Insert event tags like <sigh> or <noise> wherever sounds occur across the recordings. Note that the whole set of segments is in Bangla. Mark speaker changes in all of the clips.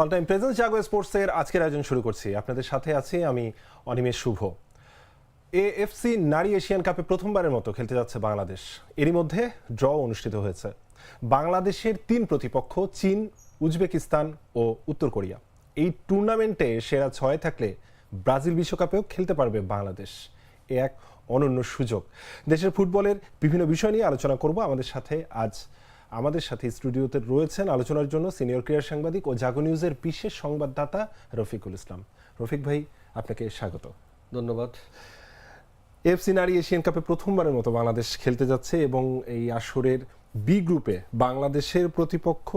Speaker 1: অল টাইম প্রেজেন্স জাগো স্পোর্টসের আজকের আয়োজন শুরু করছি। আপনাদের সাথে আছি আমি অনিমেষ শুভ। এএফসি নারী এশিয়ান কাপে প্রথমবারের মতো খেলতে যাচ্ছে বাংলাদেশ। এরই মধ্যে ড্র অনুষ্ঠিত হয়েছে। বাংলাদেশের তিন প্রতিপক্ষ, চীন, উজবেকিস্তান ও উত্তর কোরিয়া। এই টুর্নামেন্টে সেরা ছয় থাকলে ব্রাজিল বিশ্বকাপেও খেলতে পারবে বাংলাদেশ। এ এক অনন্য সুযোগ। দেশের ফুটবলের বিভিন্ন বিষয় নিয়ে আলোচনা করব আমাদের সাথে আজ আমাদের সাথে স্টুডিওতে রয়েছেন আলোচনার জন্য সিনিয়র ক্রীড়া সাংবাদিক ও জাগো নিউজের বিশেষ সংবাদদাতা রফিকুল ইসলাম। রফিক ভাই আপনাকে স্বাগত।
Speaker 2: ধন্যবাদ।
Speaker 1: এফসি নারী এশিয়ান কাপে প্রথমবারের মতো বাংলাদেশ খেলতে যাচ্ছে এবং এই আসরের বি গ্রুপে বাংলাদেশের প্রতিপক্ষ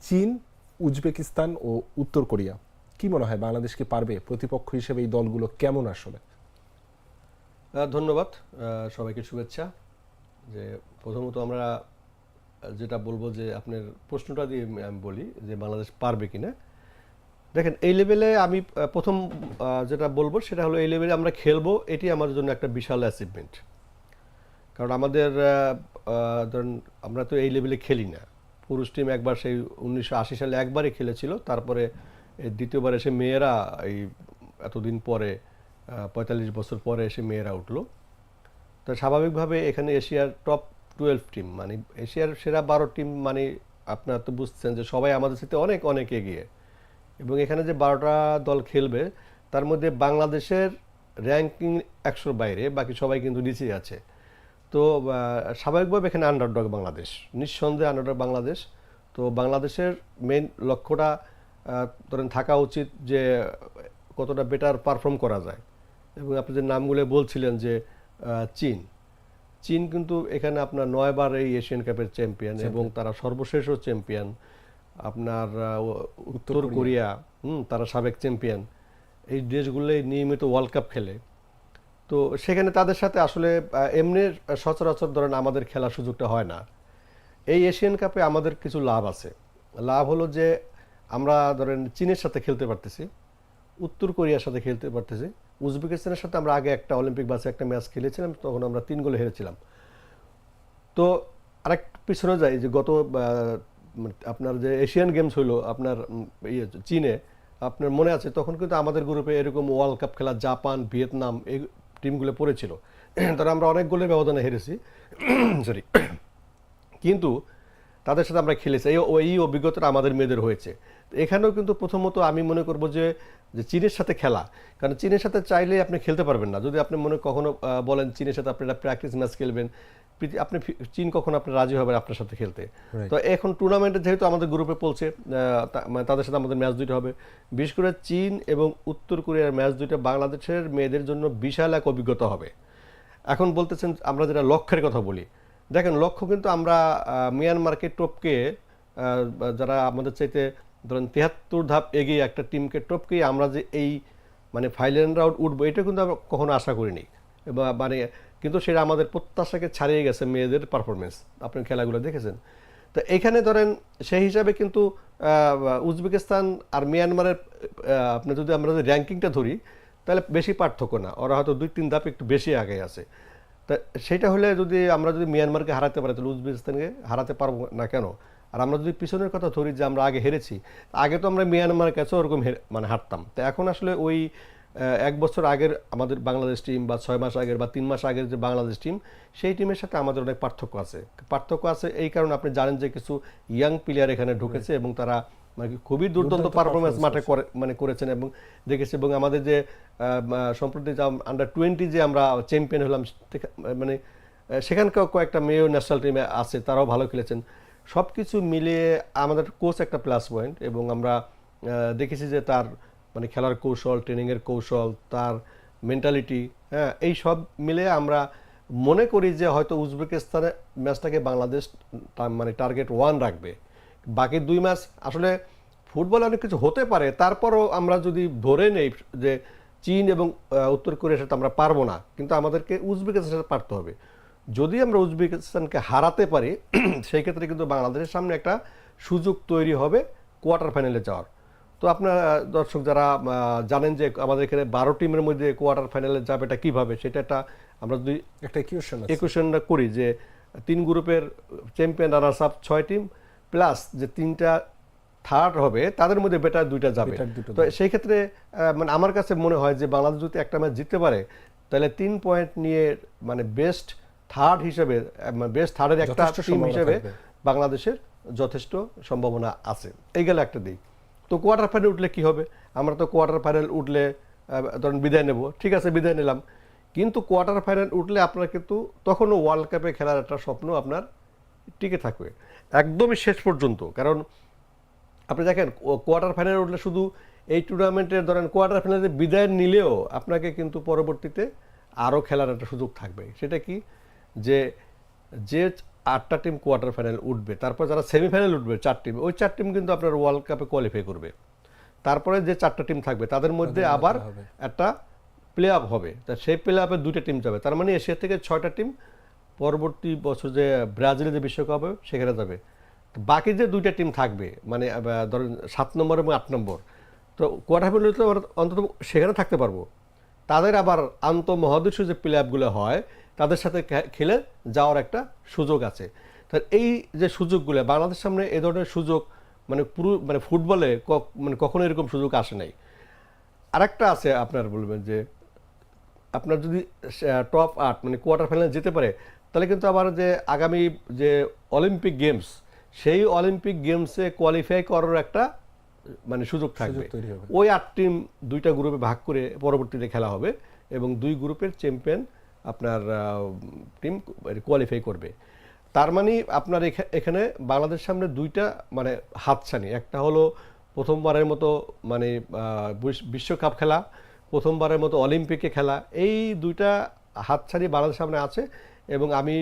Speaker 1: চীন উজবেকিস্তান ও উত্তর কোরিয়া। কি মনে হয় বাংলাদেশকে পারবে? প্রতিপক্ষ হিসেবে এই দলগুলো কেমন আসলে?
Speaker 2: ধন্যবাদ। সবাইকে শুভেচ্ছা। যে প্রথমত আমরা যেটা বলব যে আপনার প্রশ্নটা দিয়ে আমি- বলি যে বাংলাদেশ পারবে কিনা। দেখেন, এই লেভেলে আমি প্রথম যেটা বলব সেটা হলো এই লেভেলে আমরা খেলব, এটি আমাদের জন্য একটা বিশাল অ্যাচিভমেন্ট কারণ আমাদের ধরেন আমরা তো এই লেভেলে খেলি না। পুরুষ টিম একবার সেই উনিশশো আশি সালে একবারই খেলেছিল, তারপরে দ্বিতীয়বার এসে মেয়েরা এই এতদিন পরে পঁয়তাল্লিশ বছর পরে এসে মেয়েরা উঠল। তো স্বাভাবিকভাবে এখানে এশিয়ার টপ টুয়েলভ টিম মানে এশিয়ার সেরা বারো টিম মানে আপনারা তো বুঝছেন যে সবাই আমাদের সাথে অনেক অনেক এগিয়ে। এবং এখানে যে বারোটা দল খেলবে, তার মধ্যে বাংলাদেশের র্যাঙ্কিং একশোর বাইরে, বাকি সবাই কিন্তু নিচেই আছে। তো স্বাভাবিকভাবে এখানে আন্ডারডগ বাংলাদেশ। নিঃসন্দেহে আন্ডারডগ বাংলাদেশ। তো বাংলাদেশের মেন লক্ষ্যটা ধরেন থাকা উচিত যে কতটা বেটার পারফর্ম করা যায়। এবং আপনি যে নামগুলো বলছিলেন যে চীন চীন কিন্তু এখানে আপনার নয়বার এই এশিয়ান কাপের চ্যাম্পিয়ন এবং তারা সর্বশেষও চ্যাম্পিয়ন আপনার উত্তর কোরিয়া। হুম তারা সাবেক চ্যাম্পিয়ন এই দেশগুলোই নিয়মিত ওয়ার্ল্ড কাপ খেলে। তো সেখানে তাদের সাথে আসলে এমনি সচরাচর ধরেন আমাদের খেলার সুযোগটা হয় না। এই এশিয়ান কাপে আমাদের কিছু লাভ আছে। লাভ হলো যে আমরা ধরেন চীনের সাথে খেলতে পারতেছি উত্তর কোরিয়ার সাথে খেলতে পারতেছি। উজবেকিস্তানের সাথে আমরা আগে একটা অলিম্পিক বাসে একটা ম্যাচ খেলেছিলাম, তখন আমরা তিন গোলে হেরেছিলাম। তো আরেক পিছনে যাই, যে গত মানে আপনার যে এশিয়ান গেমস হলো আপনার ইয়ে চীনে, আপনার মনে আছে, তখন কিন্তু আমাদের গ্রুপে এরকম ওয়ার্ল্ড কাপ খেলা, জাপান, ভিয়েতনাম, এই টিমগুলো পড়েছিল। <clears throat> তারা আমরা অনেক গোলের ব্যবধানে হেরেছি। <clears throat> সরি <clears throat> কিন্তু তাদের সাথে আমরা খেলেছি। এই এই অভিজ্ঞতাটা আমাদের মেয়েদের হয়েছে। তো এখানেও কিন্তু প্রথমত আমি মনে করব যে যে চীনের সাথে খেলা কারণ চীনের সাথে চাইলে আপনি খেলতে পারবেন না। যদি আপনি মনে কখনো বলেন চীনের সাথে আপনি প্র্যাকটিস ম্যাচ খেলবেন আপনি চীন কখনো আপনি রাজি হবেন আপনার সাথে খেলতে। তো এখন টুর্নামেন্টে যেহেতু আমাদের গ্রুপে পড়ছে মানে তাদের সাথে আমাদের ম্যাচ দুইটা হবে। বিশেষ করে চীন এবং উত্তর কোরিয়ার ম্যাচ দুইটা বাংলাদেশের মেয়েদের জন্য বিশাল এক অভিজ্ঞতা হবে। এখন বলতেছেন আমরা যেটা লক্ষ্যের কথা বলি দেখেন, লক্ষ্য কিন্তু আমরা মিয়ানমারকে টপকে যারা আমাদের চাইতে ধরেন তিয়াত্তর ধাপ এগিয়ে একটা টিমকে টপকে আমরা যে এই মানে ফাইনাল রাউন্ড উঠবো, এটা কিন্তু আমরা কখনো আশা করিনি। মানে কিন্তু সেটা আমাদের প্রত্যাশাকে ছাড়িয়ে গেছে মেয়েদের পারফরমেন্স আপনি খেলাগুলো দেখেছেন? তো এখানে ধরেন সেই হিসাবে কিন্তু উজবেকিস্তান আর মিয়ানমারের আপনি যদি আমরা যদি র্যাঙ্কিংটা ধরি, তাহলে বেশি পার্থক্য না। ওরা হয়তো দুই তিন ধাপ একটু বেশি আগে আছে। তা সেটা হলে যদি আমরা যদি মিয়ানমারকে হারাতে পারি তাহলে উজবেকিস্তানকে হারাতে পারব না কেন? আর আমরা যদি পিছনের কথা ধরি যে আমরা আগে হেরেছি আগে তো আমরা মিয়ানমারের কাছে ওরকম মানে হারতাম। তো এখন আসলে ওই এক বছর আগের আমাদের বাংলাদেশ টিম বা ছয় মাস আগের বা তিন মাস আগের যে বাংলাদেশ টিম সেই টিমের সাথে আমাদের অনেক পার্থক্য আছে। পার্থক্য আছে এই কারণে আপনি জানেন যে কিছু ইয়াং প্লেয়ার এখানে ঢুকেছে এবং তারা মানে খুবই দুর্দান্ত পারফরমেন্স মাঠে করে মানে করেছেন এবং দেখেছি এবং আমাদের যে সম্প্রতি যে আন্ডার টোয়েন্টি যে আমরা চ্যাম্পিয়ন হলাম মানে সেখানকার কয়েকটা মেয়েও ন্যাশনাল টিমে আছে তারাও ভালো খেলেছেন। সব কিছু মিলিয়ে আমাদের কোচ একটা প্লাস পয়েন্ট এবং আমরা দেখেছি যে তার মানে খেলার কৌশল ট্রেনিংয়ের কৌশল তার মেন্টালিটি হ্যাঁ এই সব মিলে আমরা মনে করি যে হয়তো উজবেকিস্তানের ম্যাচটাকে বাংলাদেশ মানে টার্গেট ওয়ান রাখবে। বাকি দুই মাস আসলে ফুটবলে অনেক কিছু হতে পারে তারপরও আমরা যদি ধরে নেই যে চীন এবং উত্তর কোরিয়ার সাথে আমরা পারব না কিন্তু আমাদেরকে উজবেকিস্তানের সাথে পারতে হবে। যদি আমরা উজবেকিস্তানকে হারাতে পারি <clears throat> সেই ক্ষেত্রে কিন্তু বাংলাদেশের সামনে একটা সুযোগ তৈরি হবে কোয়ার্টার ফাইনালে যাওয়ার। তো আপনার দর্শক যারা জানেন যে আমাদের এখানে বারো টিমের মধ্যে কোয়ার্টার ফাইনালে যাবে এটা কীভাবে সেটা একটা আমরা যদি
Speaker 1: একটা ইকুয়েশন
Speaker 2: একুশনটা করি যে তিন গ্রুপের চ্যাম্পিয়ন রানার্স আপ ছয় টিম প্লাস যে তিনটা থার্ড হবে তাদের মধ্যে বেটার দুইটা যাবে। তো সেই ক্ষেত্রে মানে আমার কাছে মনে হয় যে বাংলাদেশ যদি একটা ম্যাচ জিততে পারে তাহলে তিন পয়েন্ট নিয়ে মানে বেস্ট থার্ড হিসেবে বেস্ট থার্ডের একটা টিম হিসেবে বাংলাদেশের যথেষ্ট সম্ভাবনা আছে। এই গেলে একটা দিক। তো কোয়ার্টার ফাইনাল উঠলে কি হবে? আমরা তো কোয়ার্টার ফাইনাল উঠলে ধরুন বিদায় নেব। ঠিক আছে বিদায় নিলাম। কিন্তু কোয়ার্টার ফাইনাল উঠলে আপনার কিন্তু তখনও ওয়ার্ল্ড কাপে খেলার একটা স্বপ্ন আপনার টিকে থাকবে। একদমই শেষ পর্যন্ত। কারণ আপনি দেখেন কোয়ার্টার ফাইনালে উঠলে শুধু এই টুর্নামেন্টের ধরেন কোয়ার্টার ফাইনালে বিদায় নিলেও আপনাকে কিন্তু পরবর্তীতে আরও খেলার একটা সুযোগ থাকবে। সেটা কি? যে যে আটটা টিম কোয়ার্টার ফাইনাল উঠবে তারপর যারা সেমিফাইনাল উঠবে চার টিম ওই চার টিম কিন্তু আপনার ওয়ার্ল্ড কাপে কোয়ালিফাই করবে। তারপরে যে চারটা টিম থাকবে তাদের মধ্যে আবার একটা প্লে অফ হবে। তা সেই প্লে অফে দুটো টিম যাবে। তার মানে এশিয়া থেকে ছয়টা টিম পরবর্তী বছর যে ব্রাজিলে যে বিশ্বকাপ হবে, সেখানে যাবে। বাকি যে দুইটা টিম থাকবে মানে ধরেন সাত নম্বর এবং আট নম্বর, তো কোয়ার্টার ফাইনালে তো অন্তত সেখানে থাকতে পারব। তাদের আবার আন্ত মহাদেশীয় যে প্লে অফগুলো হয়, তাদের সাথে খেলে যাওয়ার একটা সুযোগ আছে। তো এই যে সুযোগগুলো, বাংলাদেশের সামনে এ ধরনের সুযোগ মানে পুরো মানে ফুটবলে মানে কখনো এরকম সুযোগ আসে নাই। আরেকটা আছে আপনার বলবেন যে, আপনার যদি টপ আট মানে কোয়ার্টার ফাইনালে যেতে পারে তাহলে কিন্তু আবার যে আগামী যে অলিম্পিক গেমস সেই অলিম্পিক গেমসে কোয়ালিফাই করার একটা মানে সুযোগ থাকবে। ওই আট টিম দুইটা গ্রুপে ভাগ করে পরবর্তীতে খেলা হবে এবং দুই গ্রুপের চ্যাম্পিয়ন আপনার টিম কোয়ালিফাই করবে। তার মানে আপনার এখা- এখানে বাংলাদেশ সামনে দুইটা মানে হাতছানি। একটা হলো প্রথমবারের মতো মানে বিশ্বকাপ খেলা প্রথমবারের মতো অলিম্পিকে খেলা। এই দুইটা হাতছানি বাংলাদেশ সামনে আছে এবং আমি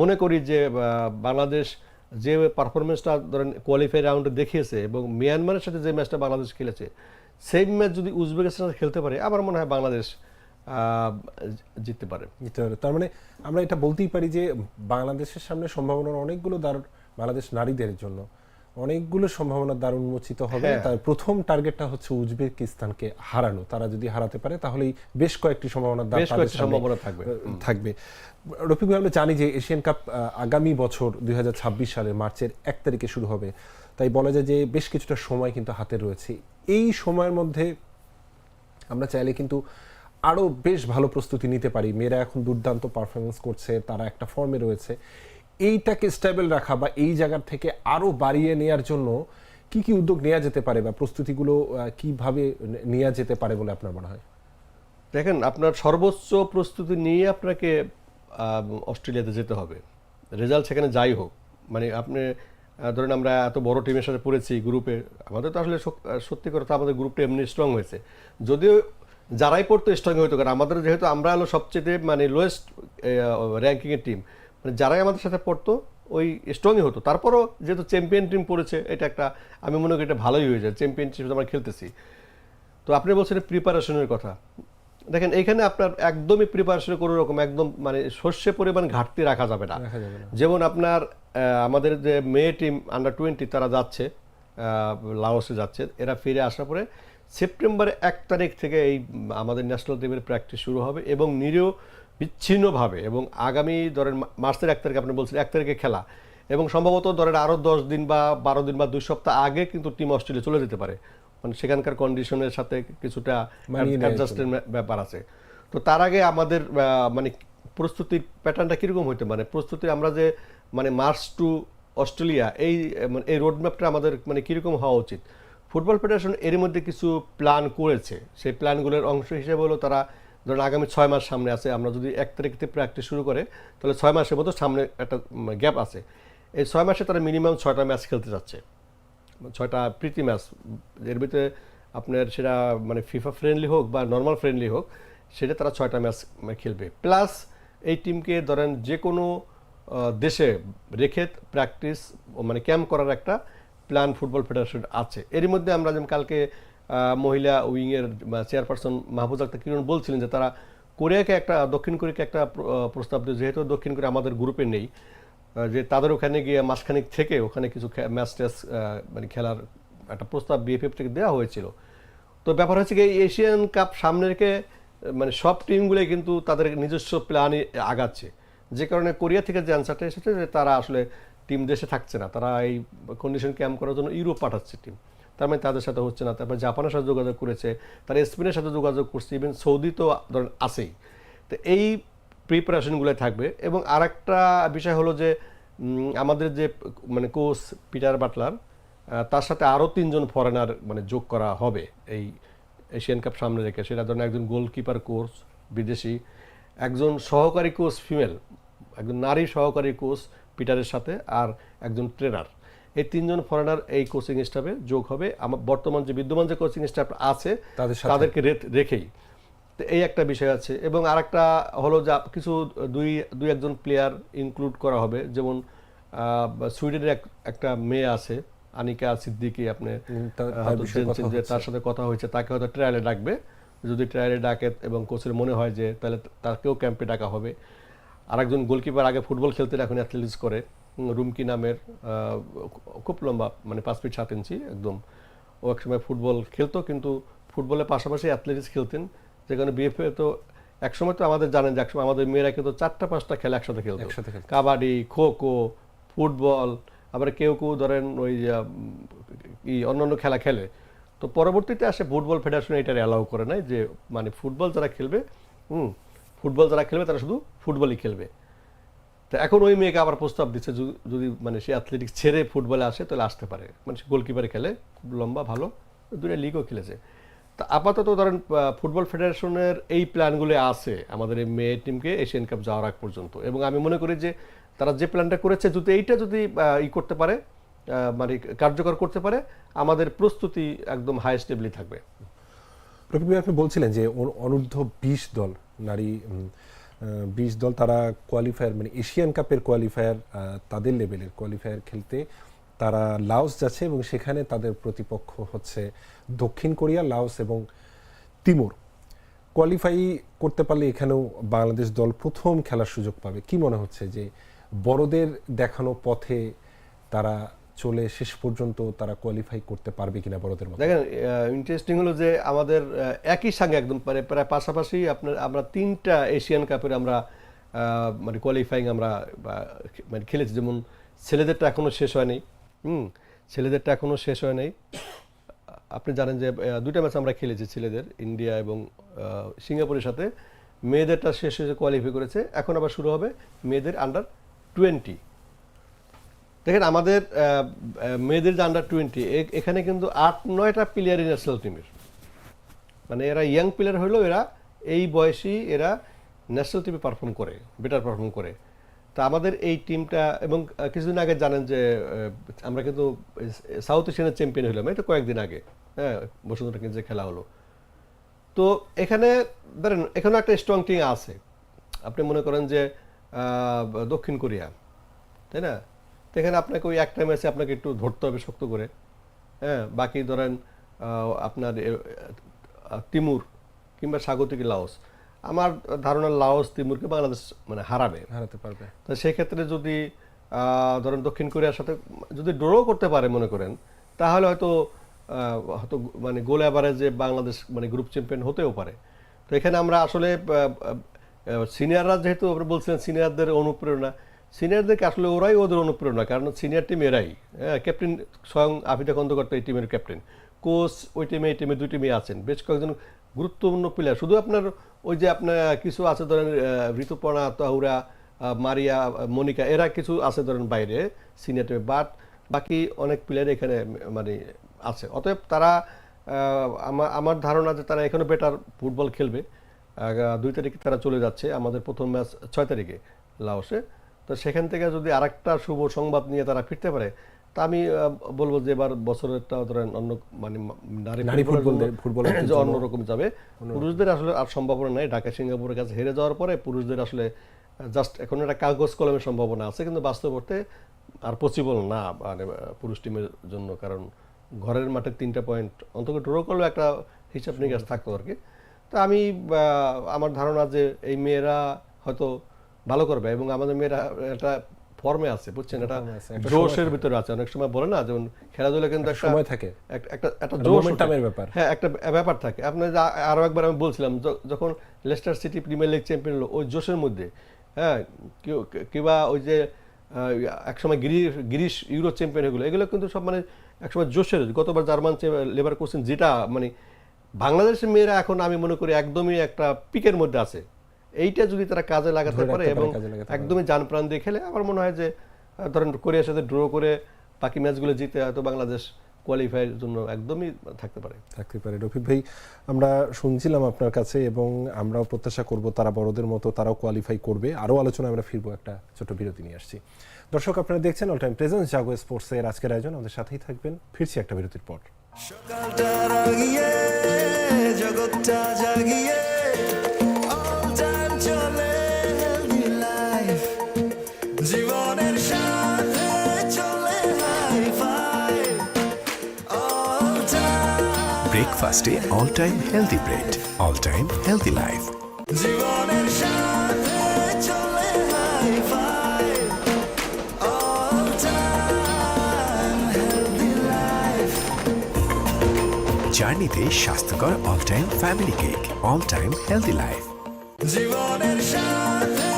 Speaker 2: মনে করি যে বাংলাদেশ যে পারফরমেন্সটা ধরেন কোয়ালিফাই রাউন্ডে দেখিয়েছে এবং মিয়ানমারের সাথে যে ম্যাচটা বাংলাদেশ খেলেছে, সেই ম্যাচ যদি উজবেকিস্তানের সাথে খেলতে পারে, আমার মনে হয় বাংলাদেশ জিততে পারে
Speaker 1: জিততে পারে। তার মানে আমরা এটা বলতেই পারি যে, বাংলাদেশের সামনে সম্ভাবনার অনেকগুলো দ্বার বাংলাদেশ নারীদের জন্য অনেকগুলো সম্ভাবনার দ্বার উন্মোচিত হবে।
Speaker 2: হ্যাঁ।
Speaker 1: তার প্রথম টার্গেটটা হচ্ছে উজবেকিস্তানকে হারানো। তারা যদি হারাতে পারে তাহলেই বেশ কয়েকটি সম্ভাবনার দ্বার
Speaker 2: কয়েকটি সম্ভাবনা থাকবে।
Speaker 1: থাকবে। রফিক ভাই আমরা জানি যে এশিয়ান কাপ আগামী বছর দুই সালের মার্চের এক তারিখে শুরু হবে। তাই বলা যায় যে বেশ কিছুটা সময় কিন্তু হাতে রয়েছে। এই সময়ের মধ্যে আমরা চাইলে কিন্তু আরও বেশ ভালো প্রস্তুতি নিতে পারি। মেয়েরা এখন দুর্দান্ত পারফরমেন্স করছে তারা একটা ফর্মে রয়েছে। এইটাকে স্টেবল রাখা বা এই জায়গার থেকে আরও বাড়িয়ে নেয়ার জন্য কি কি উদ্যোগ নেওয়া যেতে পারে বা প্রস্তুতিগুলো কীভাবে নেওয়া যেতে পারে বলে আপনার মনে হয়?
Speaker 2: দেখেন, আপনার সর্বোচ্চ প্রস্তুতি নিয়ে আপনাকে অস্ট্রেলিয়াতে যেতে হবে। রেজাল্ট সেখানে যাই হোক। মানে আপনি ধরেন আমরা এত বড় টিমের সাথে পড়েছি গ্রুপে, আমাদের তো আসলে সত্যি কথা আমাদের গ্রুপটা এমনি স্ট্রং হয়েছে। যদিও যারাই পড়তো স্ট্রং হইতো, কারণ আমাদের যেহেতু আমরা হলো সবচেয়ে মানে লোয়েস্ট র্যাঙ্কিংয়ের টিম মানে যারাই আমাদের সাথে পড়তো ওই স্ট্রংই হতো। তারপরও যেহেতু চ্যাম্পিয়ন টিম পড়েছে এটা একটা আমি মনে করি এটা ভালোই হয়ে যায় চ্যাম্পিয়নশিপ আমরা খেলতেছি। তো আপনি বলছেন প্রিপারেশনের কথা। দেখেন এখানে আপনার একদমই প্রিপারেশন কোনো রকম একদম মানে শস্যে পরিমাণ ঘাটতি রাখা যাবে না।
Speaker 1: রাখা যাবে না।
Speaker 2: যেমন আপনার আমাদের যে মেয়ে টিম আন্ডার টোয়েন্টি তারা যাচ্ছে লাওসে যাচ্ছে এরা ফিরে আসার পরে সেপ্টেম্বরের এক তারিখ থেকে এই আমাদের ন্যাশনাল টিমের প্র্যাকটিস শুরু হবে এবং নিরীহ বিচ্ছিন্নভাবে এবং আগামী ধরেন মার্চের এক তারিখে আপনি বলছেন এক তারিখে খেলা এবং সম্ভবত ধরেন আরও দশ দিন বা বারো দিন বা দুই সপ্তাহ আগে কিন্তু টিম অস্ট্রেলিয়া চলে যেতে পারে। মানে সেখানকার কন্ডিশনের সাথে কিছুটা অ্যাডজাস্টের ব্যাপার আছে। তো তার আগে আমাদের মানে প্রস্তুতির প্যাটার্নটা কীরকম হইতে মানে প্রস্তুতি আমরা যে মানে মার্চ টু অস্ট্রেলিয়া এই মানে এই রোডম্যাপটা আমাদের মানে কীরকম হওয়া উচিত? ফুটবল ফেডারেশন এর মধ্যে কিছু প্ল্যান করেছে। সেই প্ল্যানগুলোর অংশ হিসেবে হলো তারা ধরুন আগামী ছয় মাস সামনে আছে, আমরা যদি এক তারিখ থেকে প্র্যাকটিস শুরু করে, তাহলে ছয় মাসের মতো সামনে একটা গ্যাপ আছে। এই ছয় মাসে তারা মিনিমাম ছয়টা ম্যাচ খেলতে যাচ্ছে। ছয়টা প্রীতি ম্যাচ এর ভিতরে আপনার সেটা মানে ফিফা ফ্রেন্ডলি হোক বা নর্মাল ফ্রেন্ডলি হোক, সেটা তারা ছয়টা ম্যাচ খেলবে। প্লাস এই টিমকে ধরেন যে কোনো দেশে রেখে প্র্যাকটিস মানে ক্যাম্প করার একটা প্ল্যান ফুটবল ফেডারেশন আছে। এরই মধ্যে আমরা যেমন কালকে মহিলা উইংয়ের চেয়ারপারসন মাহফুজ আক্তার কিরণ বলছিলেন যে তারা কোরিয়াকে একটা, দক্ষিণ কোরিয়াকে একটা প্রস্তাব দিয়ে, যেহেতু দক্ষিণ কোরিয়া আমাদের গ্রুপে নেই যে তাদের ওখানে গিয়ে মাসখানেক থেকে ওখানে কিছু ম্যাচ ট্যাচ মানে খেলার একটা প্রস্তাব বিএফএফ থেকে দেওয়া হয়েছিল। তো ব্যাপার হচ্ছে কি এশিয়ান কাপ সামনে রেখে মানে সব টিমগুলোই কিন্তু তাদের নিজস্ব প্ল্যানে আগাচ্ছে। যে কারণে কোরিয়া থেকে যে অ্যান্সারটা এসেছে যে তারা আসলে টিম দেশে থাকছে না, তারা এই কন্ডিশন ক্যাম্প করার জন্য ইউরোপ পাঠাচ্ছে টিম তার মানে তাদের সাথে হচ্ছে না। তারপর জাপানের সাথে যোগাযোগ করেছে, তারা স্পেনের সাথে যোগাযোগ করছে ইভেন সৌদি তো ধরেন আছেই। তো এই প্রিপারেশনগুলো থাকবে এবং আরেকটা বিষয় হলো যে আমাদের যে মানে কোচ পিটার বাটলার তার সাথে আরও তিনজন ফরেনার মানে যোগ করা হবে এই এশিয়ান কাপ সামনে রেখে। সেটা ধরেন একজন গোলকিপার কোচ বিদেশি, একজন সহকারী কোচ ফিমেল একজন নারী সহকারী কোচ পিটারের সাথে আর একজন ট্রেনার এই তিনজন ফরেনার এই কোচিং স্টাফে যোগ হবে। আমার বর্তমান যে বিদ্যমান যে কোচিং স্টাফ আছে তাদেরকে রেখেই। তো এই একটা বিষয় আছে। এবং আর একটা হলো যে কিছু দুই দুই একজন প্লেয়ার ইনক্লুড করা হবে। যেমন সুইডেনের এক একটা মেয়ে আছে আনিকা সিদ্দিকি আপনি
Speaker 1: তার-
Speaker 2: সাথে কথা হয়েছে তাকে হয়তো ট্রায়ালে ডাকবে। যদি ট্রায়ালে ডাকে এবং কোচের মনে হয় যে তাহলে তাকেও ক্যাম্পে ডাকা হবে। আরেকজন গোলকিপার আগে ফুটবল খেলতেন এখন অ্যাথলেটিক্স করে। রুমকি নামের খুব লম্বা মানে পাঁচ ফিট সাত ইঞ্চি একদম। ও একসময় ফুটবল খেলতো কিন্তু ফুটবলের পাশাপাশি অ্যাথলেটিক্স খেলতেন। যেখানে বিএফএ তো একসময় তো আমাদের জানেন যে একসময় আমাদের মেয়েরা কিন্তু চারটা পাঁচটা খেলা একসাথে খেলতো। কাবাডি খো খো ফুটবল আবার কেউ কেউ ধরেন ওই ই অন্যান্য খেলা খেলে। তো পরবর্তীতে আসে ফুটবল ফেডারেশন এটার অ্যালাউ করে নাই যে মানে ফুটবল যারা খেলবে হুম ফুটবল যারা খেলবে তারা শুধু ফুটবলই খেলবে। তো এখন ওই মেয়েকে আবার প্রস্তাব দিচ্ছে যদি- মানে সে অ্যাথলেটিক্স ছেড়ে ফুটবলে আসে, তাহলে আসতে পারে। মানে সে গোলকিপারে খেলে, খুব লম্বা, ভালো। দুটো লিগও খেলেছে। তা আপাতত ধরেন ফুটবল ফেডারেশনের এই প্ল্যানগুলো আছে আমাদের এই মেয়ে টিমকে এশিয়ান কাপ যাওয়ার আগ পর্যন্ত। এবং আমি মনে করি যে তারা যে প্ল্যানটা করেছে, যদি এইটা যদি ই করতে পারে মানে কার্যকর করতে পারে, আমাদের প্রস্তুতি একদম হাইস্ট লেভেলে থাকবে।
Speaker 1: রফিক আপনি বলছিলেন যে অনূর্ধ্ব বিশ দল নারী বিশ দল তারা কোয়ালিফায়ার মানে এশিয়ান কাপের কোয়ালিফায়ার তাদের লেভেলের কোয়ালিফায়ার খেলতে তারা লাওস যাচ্ছে এবং সেখানে তাদের প্রতিপক্ষ হচ্ছে দক্ষিণ কোরিয়া, লাওস এবং তিমুর। কোয়ালিফাই করতে পারলে এখানেও বাংলাদেশ দল প্রথম খেলার সুযোগ পাবে। কি মনে হচ্ছে যে বড়দের দেখানো পথে তারা চলে শেষ পর্যন্ত তারা কোয়ালিফাই করতে পারবে কিনা বড়দের মতো
Speaker 2: দেখেন ইন্টারেস্টিং হলো যে আমাদের একই সঙ্গে একদম মানে প্রায় পাশাপাশি আপনার, আমরা তিনটা এশিয়ান কাপের আমরা মানে কোয়ালিফাইং আমরা মানে খেলেছি। যেমন ছেলেদেরটা এখনও শেষ হয়নি। হুম, ছেলেদেরটা এখনও শেষ হয় নাই আপনি জানেন যে দুইটা ম্যাচ আমরা খেলেছি ছেলেদের ইন্ডিয়া এবং সিঙ্গাপুরের সাথে। মেয়েদেরটা শেষ হয়েছে কোয়ালিফাই করেছে। এখন আবার শুরু হবে মেয়েদের আন্ডার টোয়েন্টি দেখেন, আমাদের মেয়েদের যে আন্ডার টোয়েন্টি এখানে কিন্তু আট, নয়টা প্লেয়ারই ন্যাশনাল টিমের মানে এরা ইয়াং প্লেয়ার হলেও এরা এই বয়সী এরা ন্যাশনাল টিমে পারফর্ম করে বেটার পারফর্ম করে। তা আমাদের এই টিমটা এবং কিছুদিন আগে জানেন যে আমরা কিন্তু সাউথ এশিয়ানের চ্যাম্পিয়ন হলাম এই তো কয়েকদিন আগে। হ্যাঁ বসুন্ধরা কিন্তু খেলা হলো। তো এখানে, ধরেন এখানে একটা স্ট্রং টিম আছে। আপনি মনে করেন যে দক্ষিণ কোরিয়া, তাই না? তো এখানে আপনাকে ওই একটা ম্যাচে আপনাকে একটু ধরতে হবে শক্ত করে। হ্যাঁ বাকি ধরেন আপনার তিমুর কিংবা স্বাগতিক লাওস। আমার ধারণা লাওস তিমুরকে বাংলাদেশ মানে হারাবে।
Speaker 1: হারাতে পারবে।
Speaker 2: তো সেক্ষেত্রে যদি ধরেন দক্ষিণ কোরিয়ার সাথে যদি ড্র করতে পারে মনে করেন তাহলে হয়তো হয়তো মানে গোল অ্যাভারেজে বাংলাদেশ মানে গ্রুপ চ্যাম্পিয়ন হতেও পারে। তো এখানে আমরা আসলে সিনিয়ররা যেহেতু আপনি বলছিলেন সিনিয়রদের অনুপ্রেরণা সিনিয়রদেরকে আসলে ওরাই ওদের অনুপ্রেরণা, কারণ সিনিয়র টিম এরাই। হ্যাঁ ক্যাপ্টেন স্বয়ং আফিদা খন্দকার এই টিমের ক্যাপ্টেন কোচ ওই টিমে এই টিমে দুই টিমে আছেন। বেশ কয়েকজন গুরুত্বপূর্ণ প্লেয়ার শুধু আপনার ওই যে আপনার কিছু আছে ধরেন ঋতুপর্ণা, তাহুরা মারিয়া, মনিকা, এরা কিছু আছে ধরেন বাইরে সিনিয়র টিমে বাট বাকি অনেক প্লেয়ার এখানে মানে আছে। অতএব তারা আমার আমার ধারণা যে তারা এখানে বেটার ফুটবল খেলবে। দুই তারিখে তারা চলে যাচ্ছে আমাদের প্রথম ম্যাচ ছয় তারিখে লাওসে। তো সেখান থেকে যদি আরেকটা শুভ সংবাদ নিয়ে তারা ফিরতে পারে তা আমি বলব যে এবার বছরেরটা ধরেন অন্য মানে নারী
Speaker 1: নারী <coughs>
Speaker 2: যে অন্যরকম যাবে। পুরুষদের আসলে আর সম্ভাবনা নাই ঢাকা সিঙ্গাপুরের কাছে হেরে যাওয়ার পরে পুরুষদের আসলে জাস্ট এখন একটা কাগজ কলমের সম্ভাবনা আছে কিন্তু বাস্তব অর্থে আর পসিবল না মানে পুরুষ টিমের জন্য কারণ ঘরের মাঠে তিনটা পয়েন্ট অন্তত ড্র করলেও একটা হিসাব নিকাশ থাকতো আর কি। তা আমি আমার ধারণা যে এই মেয়েরা হয়তো ভালো করবে এবং আমাদের মেয়েরা একটা ফর্মে আছে বুঝছেন? এটা জোশের ভিতরে আছে। অনেক সময় বলে না যেমন খেলাধুলা কিন্তু একটা
Speaker 1: সময় থাকে।
Speaker 2: একটা একটা
Speaker 1: momentum-এর ব্যাপার।
Speaker 2: হ্যাঁ একটা ব্যাপার থাকে। আপনি আরও একবার আমি বলছিলাম যখন Leicester City Premier League champion হলো ওই জোশের মধ্যে হ্যাঁ কিংবা ওই যে একসময় গিরিশ গিরিশ ইউরো চ্যাম্পিয়ন এগুলো এগুলো কিন্তু সব মানে একসময় জোশের। গতবার জার্মান লেবার কোশ্চেন যেটা মানে বাংলাদেশের মেয়েরা এখন আমি মনে করি একদমই একটা পিকের মধ্যে আছে। এইটা যদি তারা কাজে লাগাতে পারে এবং
Speaker 1: কাজে লাগাতে
Speaker 2: একদমই জান প্রাণ দিয়ে খেলে আমার মনে হয় যে ধরেন কোরিয়ার সাথে ড্র করে বাকি ম্যাচগুলো জিতে হয়তো বাংলাদেশ কোয়ালিফাইয়ের জন্য একদমই থাকতে পারে।
Speaker 1: থাকতে পারে। রফিক ভাই আমরা শুনছিলাম আপনার কাছে এবং আমরাও প্রত্যাশা করব তারা বড়দের মতো তারাও কোয়ালিফাই করবে। আরও আলোচনা আমরা ফিরবো একটা ছোট বিরতি নিয়ে আসছি। দর্শক আপনারা দেখছেন অল টাইম প্রেজেন্স জাগো স্পোর্টসের আজকের আয়োজন। আমাদের সাথেই থাকবেন। ফিরছি একটা বিরতির পর।
Speaker 3: সকালটা রাগিয়ে জগৎটা জাগিয়ে।
Speaker 4: ব্রেকফাস্টে all time healthy bread all time healthy life
Speaker 3: জীবনের সাথে চলে।
Speaker 4: জার্নিতে স্বাস্থ্যকর all time family cake all time healthy life
Speaker 3: জীবনের সাথে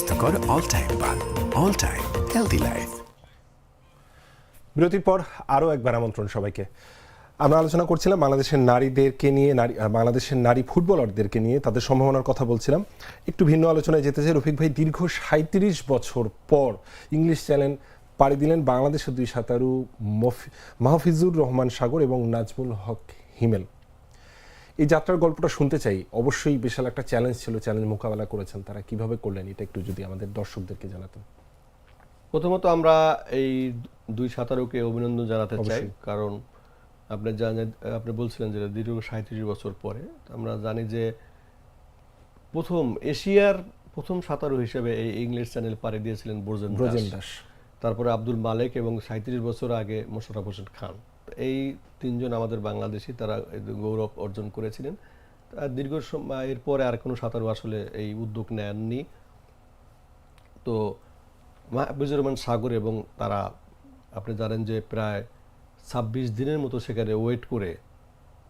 Speaker 4: স্বাস্থ্যকর অল টাইম পান অল টাইম হেলদি লাইফ
Speaker 1: বিরতির পর আরও একবার আমন্ত্রণ সবাইকে। আমরা আলোচনা করছিলাম বাংলাদেশের নারীদেরকে নিয়ে, নারী বাংলাদেশের নারী ফুটবলারদেরকে নিয়ে, তাদের সম্ভাবনার কথা বলছিলাম। একটু ভিন্ন আলোচনায় যেতে চাই। রফিক ভাই, দীর্ঘ সাঁত্রিশ বছর পর ইংলিশ চ্যানেল পাড়ি দিলেন বাংলাদেশের দুই সাঁতারু মফি- মাহফিজুর রহমান সাগর এবং নাজমুল হক হিমেল। এই যাত্রার গল্পটা শুনতে চাই। অবশ্যই বিশাল একটা চ্যালেঞ্জ ছিল চ্যালেঞ্জ মোকাবেলা করেছেন তারা। কীভাবে করলেন? এটা একটু যদি আমাদের দর্শকদেরকে জানাতেন।
Speaker 2: প্রথমত আমরা এই দুই সাঁতারুকে অভিনন্দন জানাতে চাই। কারণ আপনি জানেন আপনি বলছিলেন যে দীর্ঘ সাঁত্রিশ বছর পরে। আমরা জানি যে প্রথম এশিয়ার প্রথম সাঁতারু হিসেবে এই ইংলিশ চ্যানেল পাড়ি দিয়েছিলেন ব্রজেন দাস। তারপরে আব্দুল মালেক এবং সাঁত্রিশ বছর আগে মোশাররফ হোসেন খান। এই তিনজন আমাদের বাংলাদেশি, তারা গৌরব অর্জন করেছিলেন। দীর্ঘ সময় এরপরে আর কোনো সাঁতারু আসলে এই উদ্যোগ নেননি। তো মাহবুজুর রহমান সাগর এবং তারা, আপনি জানেন যে প্রায় ছাব্বিশ দিনের মতো সেখানে ওয়েট করে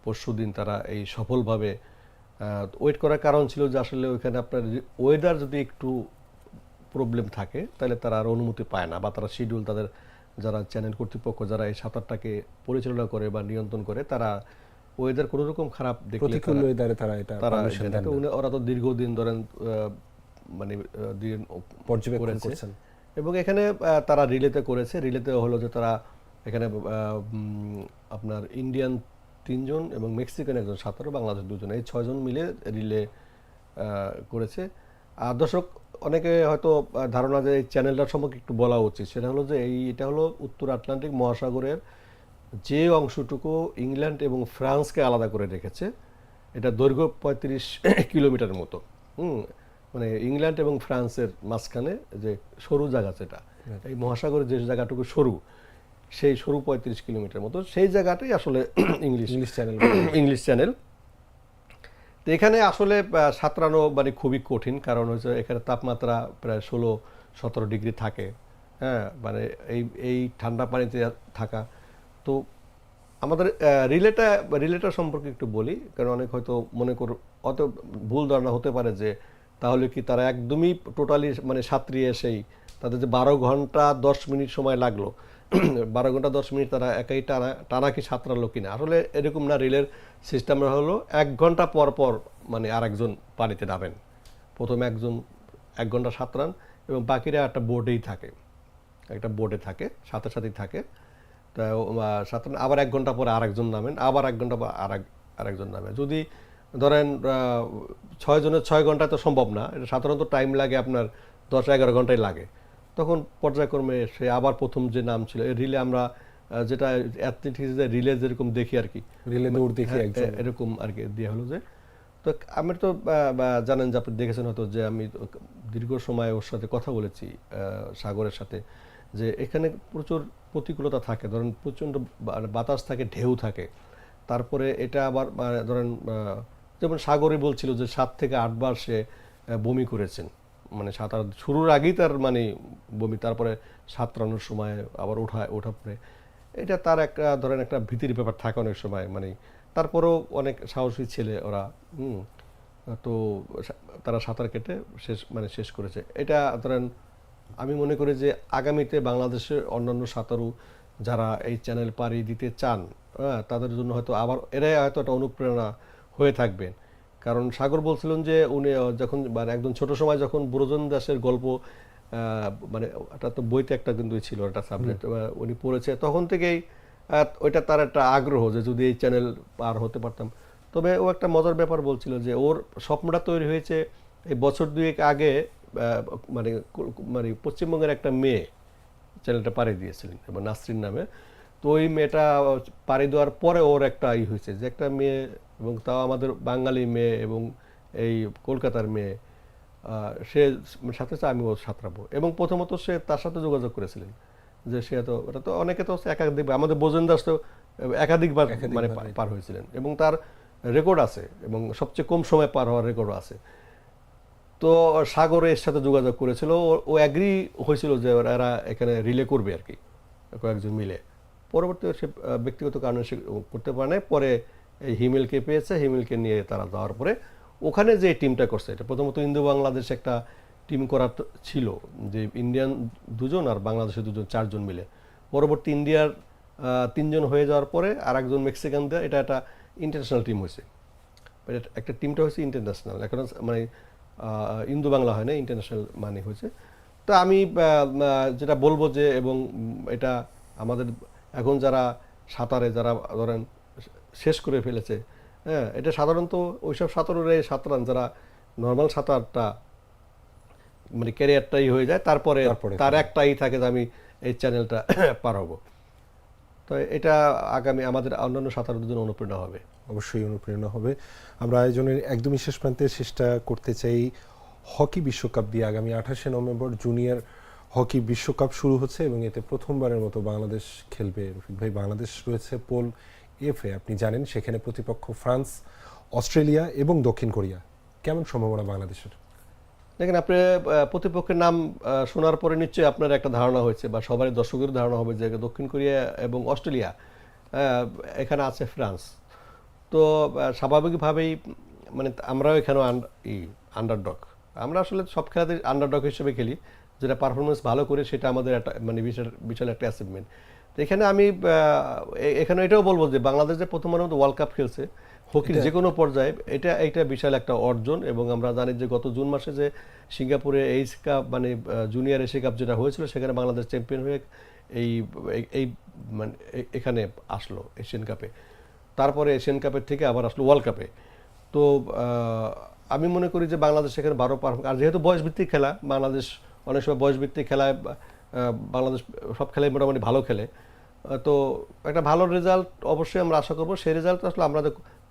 Speaker 2: পরশু দিন তারা এই সফলভাবে ওয়েট করার কারণ ছিল যে আসলে ওইখানে আপনার ওয়েদার যদি একটু প্রবলেম থাকে, তাহলে তারা আর অনুমতি পায় না বা তারা শিডিউল তাদের যারা চ্যানেল কর্তৃপক্ষ যারা এই সাঁতারটাকে পরিচালনা করে বা নিয়ন্ত্রণ করে তারা ওয়েদার কোনো রকম খারাপ দেখলে
Speaker 1: প্রতিকূল
Speaker 2: তারা-
Speaker 1: ওয়েদারে তারা এটা
Speaker 2: তারা ওরা তো দীর্ঘদিন ধরেন মানে দিন
Speaker 1: পর্যবেক্ষণ
Speaker 2: করেছে।
Speaker 1: করছেন।
Speaker 2: এবং এখানে তারা রিলেতে করেছে। রিলেতে হলো যে তারা এখানে আপনার ইন্ডিয়ান তিনজন এবং মেক্সিকান একজন সাঁতারু বাংলাদেশ দুজন। এই ছয়জন মিলে রিলে করেছে। দর্শক অনেকে হয়তো ধারণা যে এই চ্যানেলটার সম্পর্কে একটু বলা উচিত। সেটা হলো যে এই এটা হলো উত্তর আটলান্টিক মহাসাগরের যে অংশটুকু ইংল্যান্ড এবং ফ্রান্সকে আলাদা করে রেখেছে এটা দৈর্ঘ্য পঁয়ত্রিশ <coughs> কিলোমিটার মতো। হুম মানে ইংল্যান্ড এবং ফ্রান্সের মাঝখানে যে সরু জায়গা যেটা এই মহাসাগরের যে জায়গাটুকু সরু সেই সরু পঁয়ত্রিশ কিলোমিটার মতো সেই জায়গাটাই আসলে <coughs> English
Speaker 1: English channel. <coughs>
Speaker 2: English channel. এখানে আসলে সাঁতরানো মানে খুবই কঠিন, কারণ হচ্ছে এখানে তাপমাত্রা প্রায় ষোলো, সতেরো ডিগ্রি থাকে হ্যাঁ মানে এই এই ঠান্ডা পানিতে থাকা। তো আমাদের রিলেটা রিলেটা সম্পর্কে একটু বলি, কারণ অনেক হয়তো মনে কর অত ভুল ধারণা হতে পারে যে তাহলে কি তারা একদমই টোটালি মানে সাঁতরিয়ে সেই তাদের যে বারো ঘণ্টা দশ মিনিট সময় লাগল <clears throat> বারো ঘণ্টা দশ মিনিট তারা একাই টানা টানা কি সাঁতরালো কিনা? আসলে এরকম না, রিলের সিস্টেম হলো এক ঘণ্টা পর পর মানে আর একজন পানিতে নামেন। প্রথমে একজন এক ঘণ্টা সাঁতরান এবং বাকিরা একটা বোর্ডেই থাকে। একটা বোর্ডে থাকে, সাথে সাথেই থাকে। তা সাঁতরান আবার এক ঘণ্টা পরে আরেকজন নামেন, আবার এক ঘণ্টা পর আর আরেকজন নামে। যদি ধরেন ছয় জনের ছয় ঘন্টায় তো সম্ভব না, এটা সাধারণত টাইম লাগে আপনার দশ এগারো ঘন্টায় লাগে। তখন পর্যায়ক্রমে সে আবার প্রথম যে নাম ছিল এই রিলে আমরা যেটা অ্যাথলেটিক্সে রিলে যেরকম দেখি আর কি।
Speaker 1: রিলে দৌড় দেখি
Speaker 2: হ্যাঁ, এরকম আর কি দেওয়া হলো যে তো আমি তো জানেন যে আপনি দেখেছেন হয়তো যে আমি দীর্ঘ সময় ওর সাথে কথা বলেছি সাগরের সাথে যে এখানে প্রচুর প্রতিকূলতা থাকে। ধরেন প্রচণ্ড বাতাস থাকে ঢেউ থাকে। তারপরে এটা আবার ধরেন যেমন সাগরে বলছিল যে সাত থেকে আটবার সে বমি করেছেন। মানে সাঁতার শুরুর আগেই তার মানে বমি, তারপরে সাঁতরানোর সময় আবার ওঠা ওঠা পরে। এটা তার একটা ধরেন একটা ভীতির ব্যাপার থাকে অনেক সময় মানে তারপরেও অনেক সাহসী ছেলে ওরা, হুম, তো তারা সাঁতার কেটে শেষ মানে শেষ করেছে। এটা ধরেন আমি মনে করি যে আগামীতে বাংলাদেশের অন্যান্য সাঁতারু যারা এই চ্যানেল পাড়ি দিতে চান হ্যাঁ তাদের জন্য হয়তো আবার, এরাই হয়তো একটা অনুপ্রেরণা হয়ে থাকবেন। কারণ সাগর বলছিলেন যে উনি যখন মানে একদম ছোট সময় যখন ব্রজন দাসের গল্প মানে এটা তো বইতে একটা কিন্তু ছিল একটা সাবজেক্ট উনি পড়েছে তখন থেকেই ওইটা তার একটা আগ্রহ যে যদি এই চ্যানেল পার হতে পারতাম। তবে ও একটা মজার ব্যাপার বলছিল যে ওর স্বপ্নটা তৈরি হয়েছে এই বছর দুয়েক আগে মানে মানে পশ্চিমবঙ্গের একটা মেয়ে চ্যানেলটা পাড়ি দিয়েছিলেন এবং নাসরিন নামে। তো ওই মেয়েটা পাড়ি দেওয়ার পরে ওর একটা ই হয়েছে যে একটা মেয়ে এবং তাও আমাদের বাঙালি মেয়ে এবং এই কলকাতার মেয়ে সে সাথে সাথে আমি ও সাঁতরাবো। এবং প্রথমত সে তার সাথে যোগাযোগ করেছিলেন যে সে তো ওটা তো অনেকে তো একাধিক আমাদের বোজন দাস তো একাধিকবার মানে পার হয়েছিলেন এবং তার রেকর্ড আছে এবং সবচেয়ে কম সময় পার হওয়ার রেকর্ড আছে। তো সাগর এর সাথে যোগাযোগ করেছিল ও- অ্যাগ্রি হয়েছিল যে এরা এখানে রিলে করবে আর কি কয়েকজন মিলে। পরবর্তী সে ব্যক্তিগত কারণে সে করতে পারে পরে এই হিমেলকে পেয়েছে, হিমেলকে নিয়ে তারা যাওয়ার পরে ওখানে যে টিমটা করছে, এটা প্রথমত ইন্দো বাংলাদেশ একটা টিম করার ছিল, যে ইন্ডিয়ান দুজন আর বাংলাদেশের দুজন, চারজন মিলে। পরবর্তী ইন্ডিয়ার তিনজন হয়ে যাওয়ার পরে আর একজন মেক্সিকান দিয়ে, এটা একটা ইন্টারন্যাশনাল টিম হয়েছে। একটা টিমটা হয়েছে ইন্টারন্যাশনাল এখন মানে ইন্দো বাংলা হয় না ইন্টারন্যাশনাল মানে হয়েছে। তো আমি যেটা বলব যে, এবং এটা আমাদের, এখন যারা সাঁতারে, যারা ধরেন শেষ করে ফেলেছে। হ্যাঁ এটা সাধারণত ওইসব সাঁতারের সাঁতরান যারা নর্মাল সাঁতারটা মানে ক্যারিয়ারটাই হয়ে যায় তারপরে তার একটাই থাকে যে আমি এই চ্যানেলটা <coughs> পার হব। তো এটা আগামী আমাদের অন্যান্য সাঁতারুদের জন্য অনুপ্রেরণা হবে।
Speaker 1: অবশ্যই অনুপ্রেরণা হবে। আমরা আয়োজনের একদমই শেষ প্রান্তে চেষ্টা করতে চাই হকি বিশ্বকাপ দিয়ে আগামী আঠাশে নভেম্বর জুনিয়র হকি বিশ্বকাপ শুরু হচ্ছে এবং এতে প্রথমবারের মতো বাংলাদেশ খেলবে। ভাই বাংলাদেশ রয়েছে পোল এফে আপনি জানেন, সেখানে প্রতিপক্ষ ফ্রান্স, অস্ট্রেলিয়া এবং দক্ষিণ কোরিয়া। কেমন সম্ভাবনা বাংলাদেশের?
Speaker 2: দেখেন, আপনি প্রতিপক্ষের নাম শোনার পরে নিশ্চয়ই আপনার একটা ধারণা হয়েছে বা সবারই দর্শকের ধারণা হবে যে দক্ষিণ কোরিয়া এবং অস্ট্রেলিয়া এখানে আছে ফ্রান্স। তো স্বাভাবিকভাবেই মানে আমরাও এখানেও আন্ডারডগ আমরা আসলে সব খেলাতে আন্ডারডগ হিসেবে খেলি। যেটা পারফরমেন্স ভালো করে সেটা আমাদের একটা মানে বিশাল বিশাল একটা অ্যাচিভমেন্ট এখানে আমি এখানে এটাও বলব যে বাংলাদেশ যে প্রথমবারের মতো ওয়ার্ল্ড কাপ খেলছে। হকির যে কোনো পর্যায়ে এটা এটা বিশাল একটা অর্জন এবং আমরা জানি যে গত জুন মাসে যে সিঙ্গাপুরে এইচ কাপ মানে জুনিয়র এশিয়া কাপ যেটা হয়েছিল সেখানে বাংলাদেশ চ্যাম্পিয়ন হয়ে এই এই- মানে এখানে আসলো এশিয়ান কাপে তারপরে এশিয়ান কাপের থেকে আবার আসলো ওয়ার্ল্ড কাপে তো আমি মনে করি যে বাংলাদেশ সেখানে বারো পার আর যেহেতু বয়সভিত্তিক খেলা বাংলাদেশ অনেক সময় বয়সভিত্তিক খেলায় বাংলাদেশ সব খেলায় মোটামুটি ভালো খেলে। তো একটা ভালো রেজাল্ট অবশ্যই আমরা আশা করব। সেই রেজাল্ট আসলে আমরা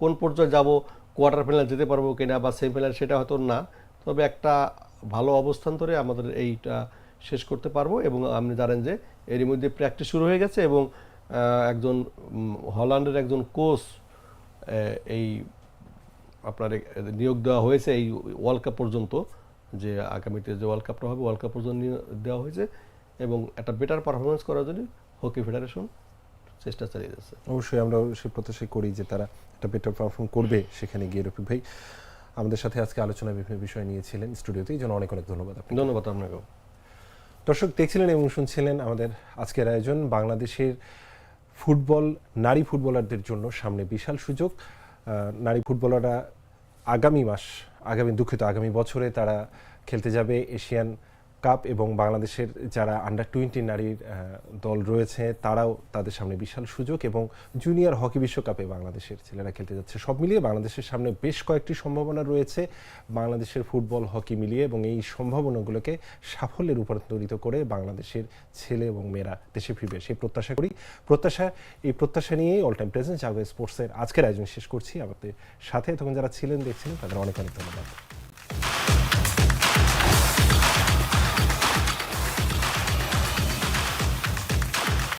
Speaker 2: কোন পর্যায়ে যাব কোয়ার্টার ফাইনাল যেতে পারব কিনা বা সেমিফাইনাল সেটা হয়তো না। তবে একটা ভালো অবস্থান ধরে আমাদের এইটা শেষ করতে পারব এবং আপনি জানেন যে এরই মধ্যে প্র্যাকটিস শুরু হয়ে গেছে এবং একজন হল্যান্ডের একজন কোচ এই আপনার নিয়োগ দেওয়া হয়েছে এই ওয়ার্ল্ড কাপ পর্যন্ত। যে আগামীতে যে ওয়ার্ল্ড কাপটা হবে ওয়ার্ল্ড কাপ পর্যন্ত দেওয়া হয়েছে। এবং একটা বেটার পারফরমেন্স করার জন্য হকি ফেডারেশন চেষ্টা চালিয়ে যাচ্ছে।
Speaker 1: অবশ্যই আমরা সে প্রত্যাশা করি যে তারা একটা বেটার পারফর্ম করবে সেখানে গিয়ে রফিক ভাই। আমাদের সাথে আজকে আলোচনা বিভিন্ন বিষয় নিয়েছিলেন স্টুডিওতে এই জন্য অনেক অনেক ধন্যবাদ আপনাকে।
Speaker 2: ধন্যবাদ আপনাকেও।
Speaker 1: দর্শক দেখছিলেন এবং শুনছিলেন আমাদের আজকের আয়োজন বাংলাদেশের ফুটবল নারী ফুটবলারদের জন্য সামনে বিশাল সুযোগ। নারী ফুটবলাররা আগামী মাস আগামী দুঃখিত আগামী বছরে তারা খেলতে যাবে এশিয়ান কাপ এবং বাংলাদেশের যারা আন্ডার টোয়েন্টি নারীর দল রয়েছে, তারাও তাদের সামনে বিশাল সুযোগ এবং জুনিয়র হকি বিশ্বকাপে বাংলাদেশের ছেলেরা খেলতে যাচ্ছে। সব মিলিয়ে বাংলাদেশের সামনে বেশ কয়েকটি সম্ভাবনা রয়েছে বাংলাদেশের ফুটবল হকি মিলিয়ে এবং এই সম্ভাবনাগুলোকে সাফল্যে রূপান্তরিত করে বাংলাদেশের ছেলে এবং মেয়েরা দেশে ফিরবে। সেই প্রত্যাশা করি। প্রত্যাশা, এই প্রত্যাশা নিয়েই অল টাইম প্রেজেন্ট জাগো স্পোর্টসের আজকের আয়োজন শেষ করছি। আমাদের সাথে তখন যারা ছিলেন, দেখছিলেন, তাদের অনেক অনেক ধন্যবাদ।